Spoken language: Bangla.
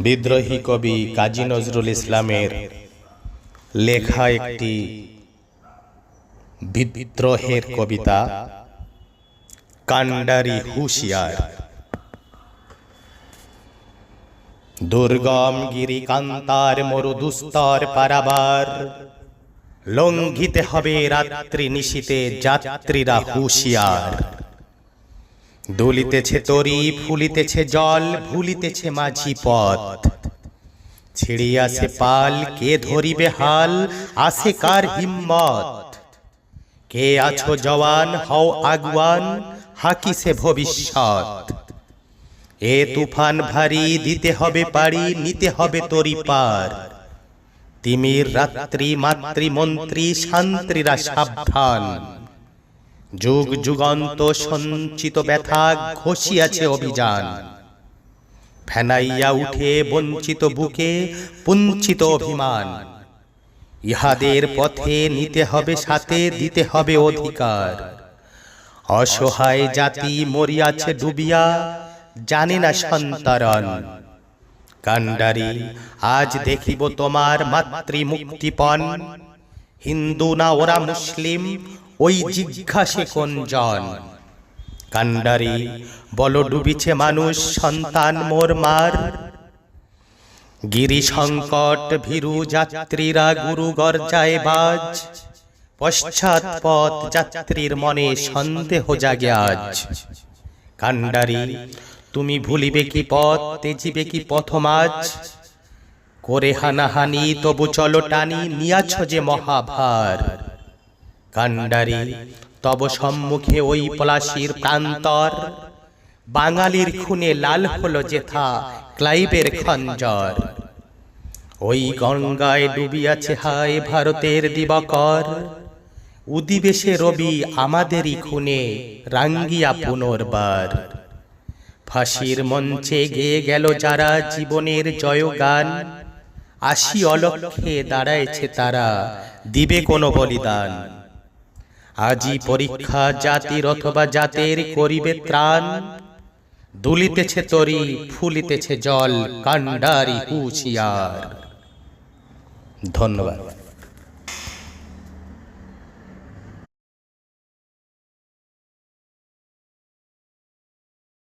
বিদ্রোহী কবি কাজী নজরুল ইসলামের লেখা একটি বিদ্রোহের কবিতা, কান্ডারি হুঁশিয়ার। দুর্গম গিরি কান্তার মরু দুস্তর পারাবার, লঙ্ঘিতে হবে রাত্রি নিশীতে যাত্রীরা হুঁশিয়ার। দুলিতেছে তরি, ফুলিতেছে জল, ভুলিতেছে মাঝি পথ। ছিড়িয়াছে পাল, কে ধরিবে হাল, আসে কার হিম্মত? কে আছো জওয়ান, হও আগুয়ান, হাকিছে ভবিষ্যৎ? এ তুফান ভারী, দিতে হবে পারি নিতে হবে তরি পার। তিমির রাত্রি মাতৃ মন্ত্রী শান্ত্রীরা সাবধান। যুগ যুগান্ত সঞ্চিত ব্যথা ঘষিয়াছে অভিযান। ফেনাইয়া উঠে বঞ্চিত বুকে পুঞ্চিত অভিমান। ইহাদের পথে নিতে হবে সাথে, দিতে হবে অধিকার। অসহায় জাতি মরিয়াছে ডুবিয়া, জানে না সন্তরণ। কান্ডারি আজ দেখিব তোমার মাতৃ মুক্তিপণ হিন্দু না ওরা মুসলিম ওই জিজ্ঞাসে কোন জন? কান্ডারি বল ডুবিছে মানুষ, সন্তান মোর মার। গিরি সংকট ভীরু যাত্রীরা গুরু গর্জায় বাজ। পশ্চাৎ পথ যাত্রীর মনে সন্দেহ জাগে আজ। কান্ডারি তুমি ভুলিবে কি পথ, তেজিবে কি পথমাজ করে হানাহানি, তবু চলো টানি, নিয়াছ যে মহাভার। কান্ডারি তব সম্মুখে ওই পলাশির প্রান্তর। বাঙালির খুনে লাল হলো যেথা, ক্লাইবের খঞ্জর। ওই গঙ্গায় ডুবিয়াছে হায় ভারতের দিবাকর। উদিবেশে রবি আমাদেরই খুনে রাঙ্গিয়া পুনর্বার। ফাঁসির মঞ্চে গেয়ে গেল যারা জীবনের জয়গান। আশি অলক্ষে দাঁড়াইছে তারা, দিবে কোনো বলিদান। আজি পরীক্ষা জাতির অথবা জাতের করিবে ত্রাণ। দুলিতেছে তরি ফুলিতেছে জল কান্ডারি হুঁশিয়ার ধন্যবাদ।